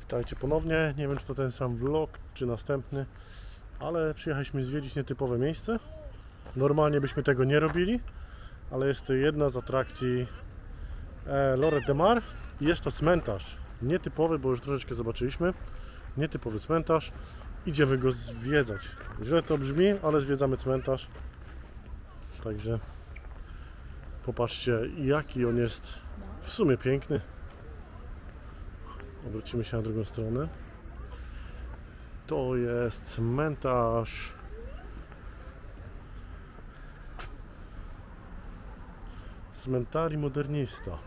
Witajcie ponownie. Nie wiem, czy to ten sam vlog, czy następny, ale przyjechaliśmy zwiedzić nietypowe miejsce. Normalnie byśmy tego nie robili, ale jest to jedna z atrakcji e, Lorette de Mar jest to cmentarz. Nietypowy, bo już troszeczkę zobaczyliśmy. Nietypowy cmentarz. Idziemy go zwiedzać. Źle to brzmi, ale zwiedzamy cmentarz. Także popatrzcie, jaki on jest w sumie piękny. Obrócimy się na drugą stronę. To jest cmentarz. Cmentari modernista.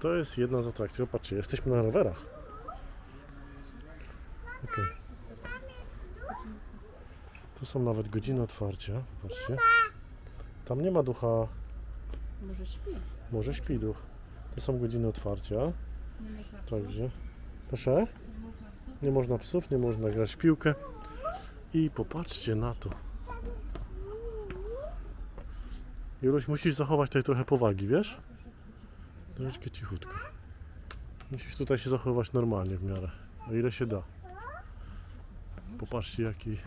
To jest jedna z atrakcji. O, patrzcie, jesteśmy na rowerach. Okej. Tu są nawet godziny otwarcia. Patrzcie. Tam nie ma ducha. Może śpi. Może śpi duch. To są godziny otwarcia. Także, proszę, nie można psów, nie można grać w piłkę. I popatrzcie na to. Juluś, musisz zachować tutaj trochę powagi, wiesz? Troszeczkę cichutko. Musisz tutaj się zachowywać normalnie w miarę, o ile się da. Popatrzcie jaki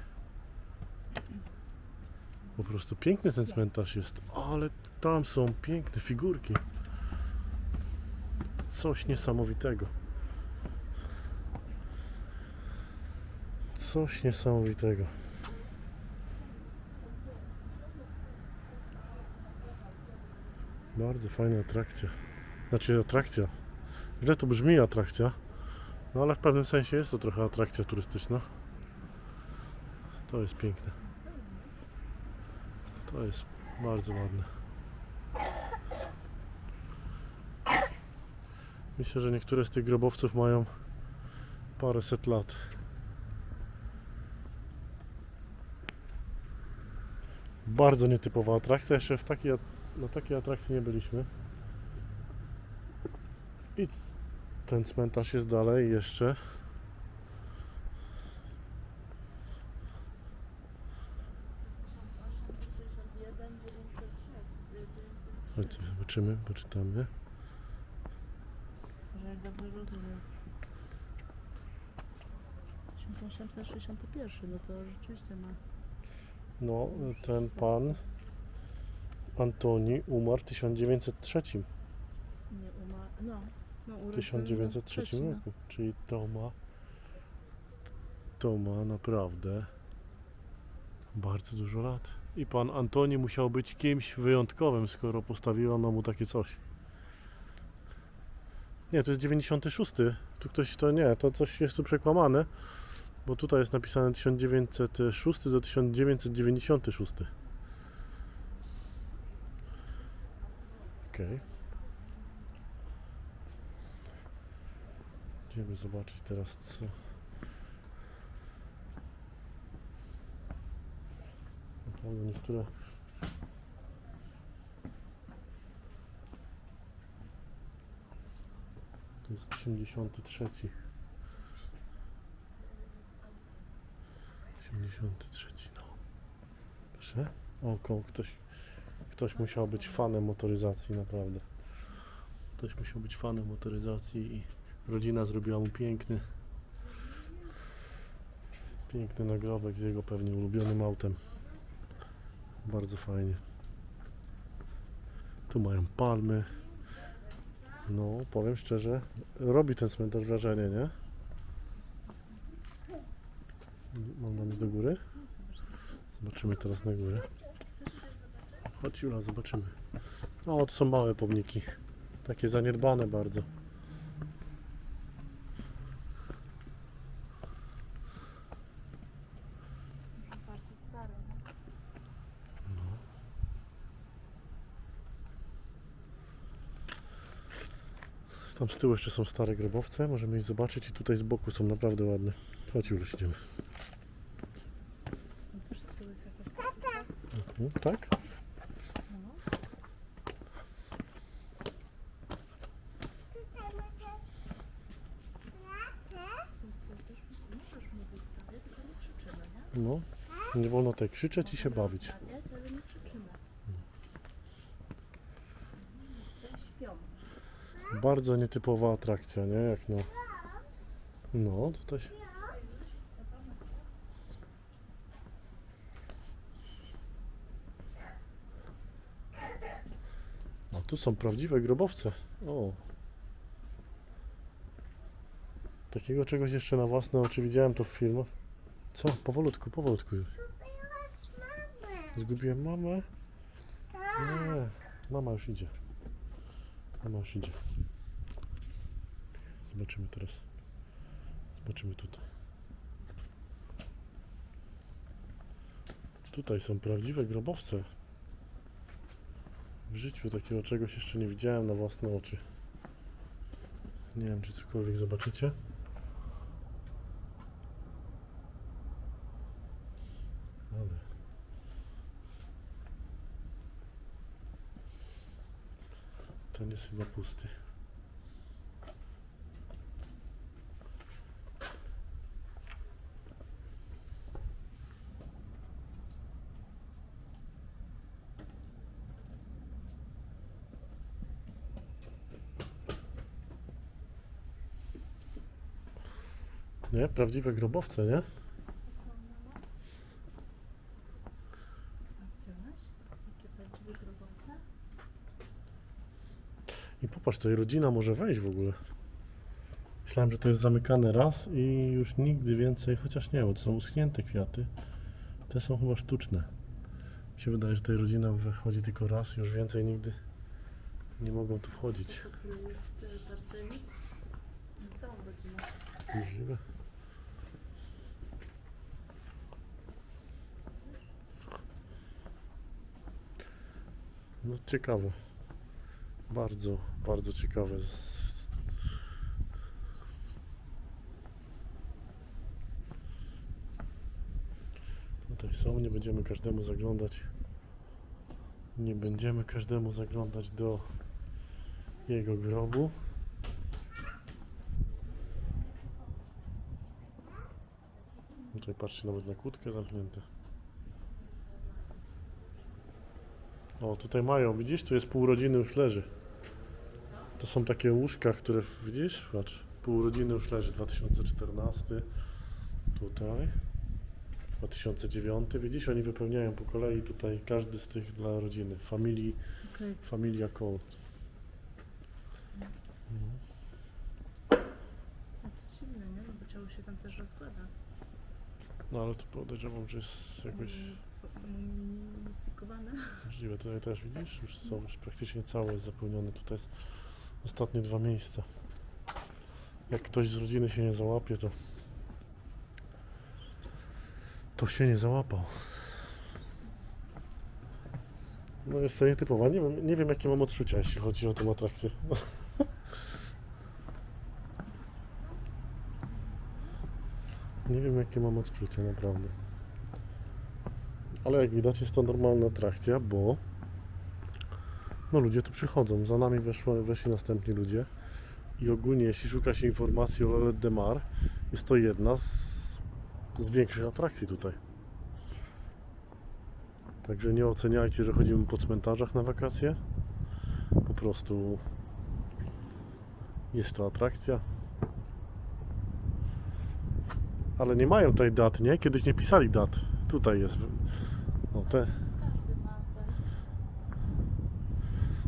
po prostu piękny ten cmentarz jest, ale tam są piękne figurki. Coś niesamowitego. Coś niesamowitego. Bardzo fajna atrakcja. Znaczy atrakcja. Źle to brzmi atrakcja. No ale w pewnym sensie jest to trochę atrakcja turystyczna. To jest piękne. To jest bardzo ładne. Myślę, że niektóre z tych grobowców mają paręset lat. Bardzo nietypowa atrakcja. Jeszcze w takiej, na takiej atrakcji nie byliśmy. I ten cmentarz jest dalej jeszcze. Chodźcie, zobaczymy, poczytamy. Że jak dobrze rozumiem. 1861, no to rzeczywiście ma. No, ten pan Antoni umarł w 1903, Nie uma... No, no urodzony 1903 trzeci, no. roku. Czyli to ma to ma naprawdę bardzo dużo lat. I pan Antoni musiał być kimś wyjątkowym, skoro postawiłam mu takie coś. Nie, to jest 96. Tu ktoś to nie, to coś jest tu przekłamane, bo tutaj jest napisane 1906 do 1996. Okej. Idziemy zobaczyć teraz co. Naprawdę niektóre. To jest 83. 83, no. Proszę? O, koło ktoś, ktoś musiał być fanem motoryzacji, naprawdę. Ktoś musiał być fanem motoryzacji i rodzina zrobiła mu piękny, piękny nagrobek z jego pewnie ulubionym autem. Bardzo fajnie. Tu mają palmy. No, powiem szczerze, robi ten cmentarz wrażenie, nie? Mam iść do góry? Zobaczymy teraz na górę. Chodź Jula, zobaczymy. O, to są małe pomniki. Takie zaniedbane. Bardzo Tam z tyłu jeszcze są stare grobowce, możemy ich zobaczyć i tutaj z boku są naprawdę ładne. Chodź już idziemy. No też z tyłu jest jakaś patyka. Mhm, tak? No. Możesz mówić sobie, tylko nie krzyczymy, nie? No. Nie wolno tutaj krzyczeć i się bawić. Bardzo nietypowa atrakcja, nie? Jak no. No, tutaj. się- A tu są prawdziwe grobowce. O. Takiego czegoś jeszcze na własne oczy widziałem to w filmach. Co? Powolutku, powolutku już. Zgubiłem mamę? Nie, mama już idzie. Mama już idzie. Zobaczymy teraz. Zobaczymy tutaj. Tutaj są prawdziwe grobowce. W życiu takiego czegoś jeszcze nie widziałem na własne oczy. Nie wiem, czy cokolwiek zobaczycie. Ale. Ten jest chyba pusty. Nie? Prawdziwe grobowce, nie? I popatrz, tutaj rodzina może wejść w ogóle. Myślałem, że to jest zamykane raz i już nigdy więcej, chociaż nie, bo to są uschnięte kwiaty. Te są chyba sztuczne. Mi się wydaje, że tutaj rodzina wychodzi tylko raz, już więcej nigdy nie mogą tu wchodzić. E, rodzinę. Możliwe. No ciekawe. Bardzo, bardzo ciekawe. Tutaj są, nie będziemy każdemu zaglądać. Nie będziemy każdemu zaglądać do jego grobu. Tutaj patrzcie nawet na kłódkę zamknięte. O, tutaj mają, widzisz? Tu jest pół rodziny już leży. To są takie łóżka, które, widzisz? Patrz, pół rodziny już leży. 2014. Tutaj. 2009. Widzisz, oni wypełniają po kolei tutaj każdy z tych dla rodziny. Familii, Okej. familia Cole. A to dziwne, nie? No bo ciało się tam też rozkłada. No ale tu podejrzewam, że jest jakoś Mumifikowane. możliwe. Tutaj też widzisz, już są już praktycznie całe jest zapełnione. Tutaj jest ostatnie dwa miejsca. Jak ktoś z rodziny się nie załapie, to to się nie załapał. No jest to nietypowa. Nie wiem, nie wiem jakie mam odczucia, jeśli chodzi o tę atrakcję. Nie wiem jakie mam odczucia, naprawdę. Ale jak widać jest to normalna atrakcja, bo no ludzie tu przychodzą. Za nami weszło, weszli następni ludzie. I ogólnie jeśli szuka się informacji o Lolet de Mar, jest to jedna z, z większych atrakcji tutaj. Także nie oceniajcie, że chodzimy po cmentarzach na wakacje. Po prostu jest to atrakcja. Ale nie mają tutaj dat, nie? Kiedyś nie pisali dat. Tutaj jest. O, te. Każdy ma ten.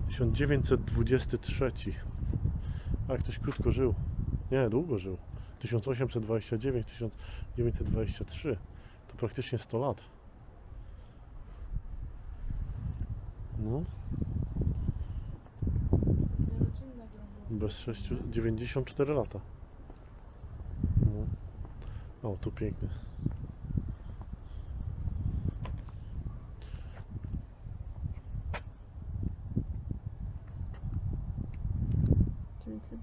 1923. A ktoś krótko żył. Nie, długo żył. 1829, 1923. To praktycznie 100 lat. No, bez 6, 94 lata. No. O, tu pięknie. No.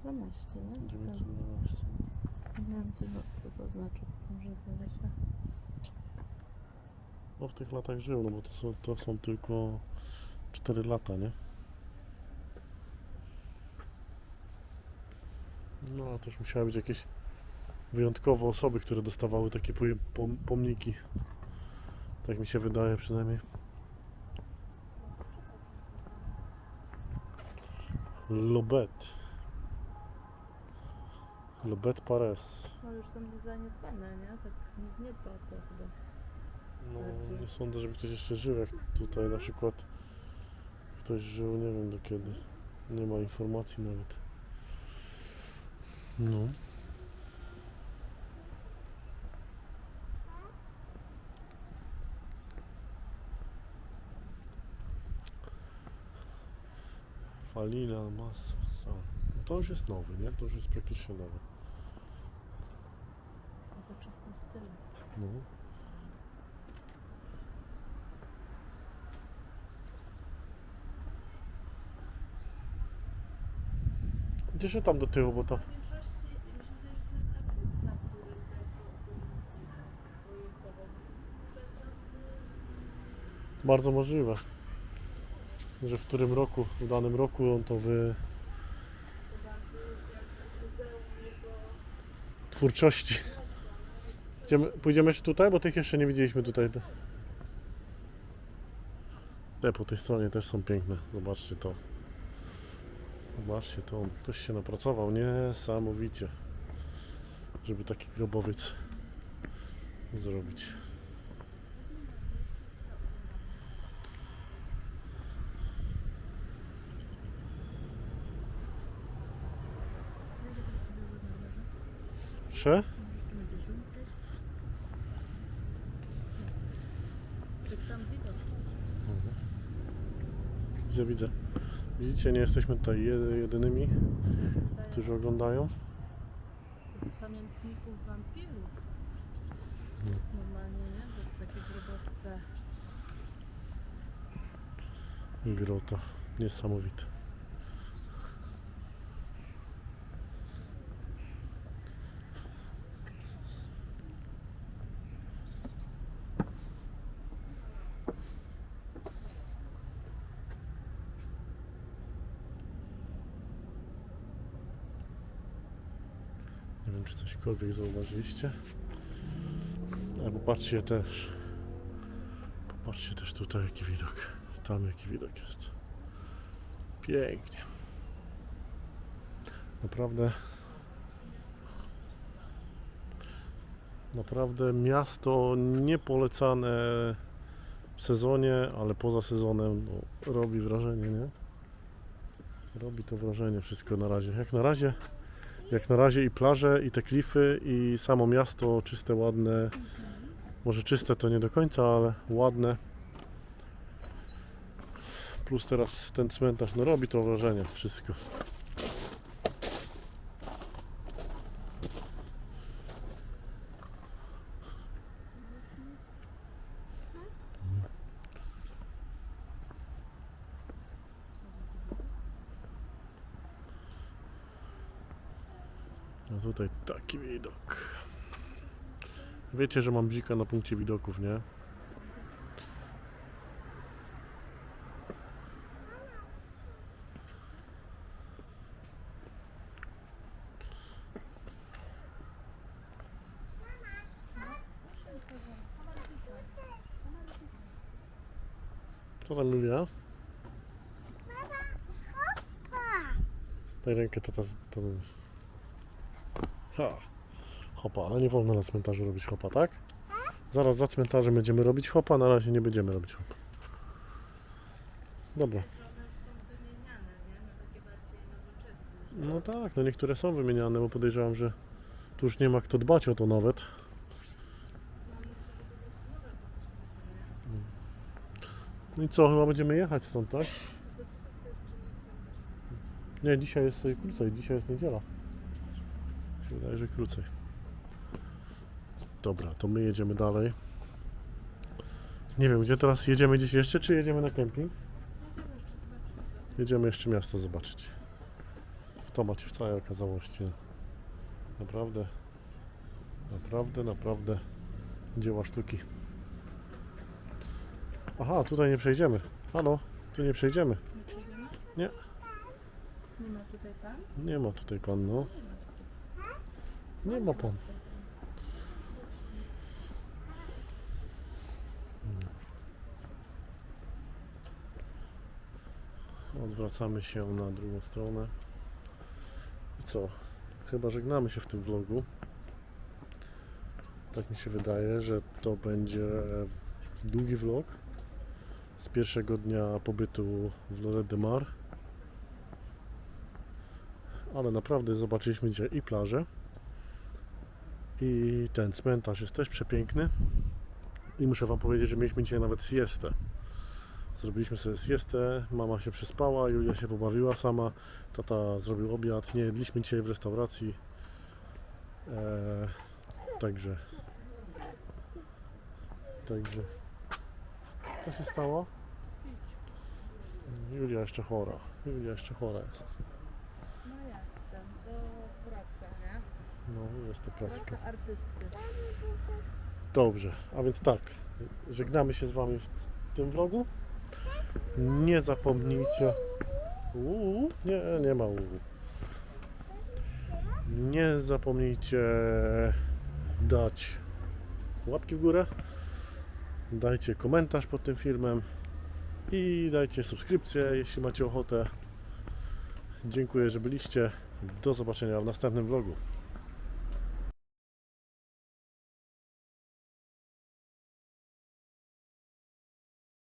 912, nie? 912. Nie wiem, co, to- co to znaczy, może się. No w tych latach żył, no bo to są, to są tylko 4 lata, nie? No a też musiały być jakieś wyjątkowe osoby, które dostawały takie pom pomniki. Tak mi się wydaje przynajmniej. Lobet. Le Bet Pares. No już są zaniedbane, nie? Tak nikt nie dba o to chyba. No, Bardziej. nie sądzę, żeby ktoś jeszcze żył, jak tutaj na przykład ktoś żył, nie wiem do kiedy. Nie ma informacji nawet. No. Falina Massa. To już jest nowy, nie? To już jest praktycznie nowy. W nowoczesnym stylu. No. Gdzie się tam do tyłu, bo to... Bardzo możliwe, że w którym roku, w danym roku on to wy... To bardziej jak muzeum jego twórczości. Idziemy, pójdziemy jeszcze tutaj, bo tych jeszcze nie widzieliśmy tutaj. Te po tej stronie też są piękne. Zobaczcie to. Zobaczcie to. Ktoś się napracował niesamowicie, żeby taki grobowiec zrobić. Proszę? Widzę, widzę. Widzicie, nie jesteśmy tutaj je- jedynymi, którzy oglądają. Z pamiętników wampirów. No. Normalnie, nie? Że takie grobowce. Grota. Niesamowite. Nie wiem, czy cośkolwiek zauważyliście. Ale popatrzcie też. Popatrzcie też tutaj, jaki widok. Tam jaki widok jest. Pięknie. Naprawdę. Naprawdę miasto niepolecane w sezonie, ale poza sezonem no, robi wrażenie, nie? Robi to wrażenie wszystko na razie. Jak na razie, jak na razie i plaże, i te klify, i samo miasto czyste, ładne. Może czyste to nie do końca, ale ładne. Plus teraz ten cmentarz, no robi to wrażenie wszystko. No tutaj taki widok. Wiecie, że mam bzika na punkcie widoków, nie? Co tam Julia? Daj rękę, tata. To... Ha. Hopa, ale nie wolno na cmentarzu robić hopa, tak? Zaraz za cmentarzem będziemy robić hopa, na razie nie będziemy robić hopa. Dobra. No tak, no niektóre są wymieniane, bo podejrzewam, że tu już nie ma kto dbać o to nawet. No i co, chyba będziemy jechać stąd, tak? Nie, dzisiaj jest krócej, dzisiaj jest niedziela. Wydaje, że krócej. Dobra, to my jedziemy dalej. Nie wiem, gdzie teraz jedziemy gdzieś jeszcze, czy jedziemy na kemping? Jedziemy jeszcze miasto zobaczyć. To macie w całej okazałości. Naprawdę, naprawdę, naprawdę dzieła sztuki. Aha, tutaj nie przejdziemy. Halo, tu nie przejdziemy. Nie przejdziemy? Nie. Nie ma tutaj pan? Nie ma tutaj pan, no. Nie ma pan. Odwracamy się na drugą stronę. I co? chyba żegnamy się w tym vlogu. Tak mi się wydaje, że to będzie długi vlog z pierwszego dnia pobytu w Lorette de Mar. Ale naprawdę zobaczyliśmy dzisiaj i plażę, i ten cmentarz jest też przepiękny. I muszę Wam powiedzieć, że mieliśmy dzisiaj nawet siestę. Zrobiliśmy sobie siestę, mama się przespała, Julia się pobawiła sama, tata zrobił obiad, nie jedliśmy dzisiaj w restauracji. Eee, także. Także. Co się stało? Julia jeszcze chora. Julia jeszcze chora jest. No jestem, to praca, nie? No, jest to artysty. Dobrze, a więc tak, żegnamy się z Wami w tym vlogu. Nie zapomnijcie. Uuu, nie, nie ma uuu. Nie zapomnijcie dać łapki w górę. Dajcie komentarz pod tym filmem i dajcie subskrypcję, jeśli macie ochotę. Dziękuję, że byliście. Do zobaczenia w następnym vlogu.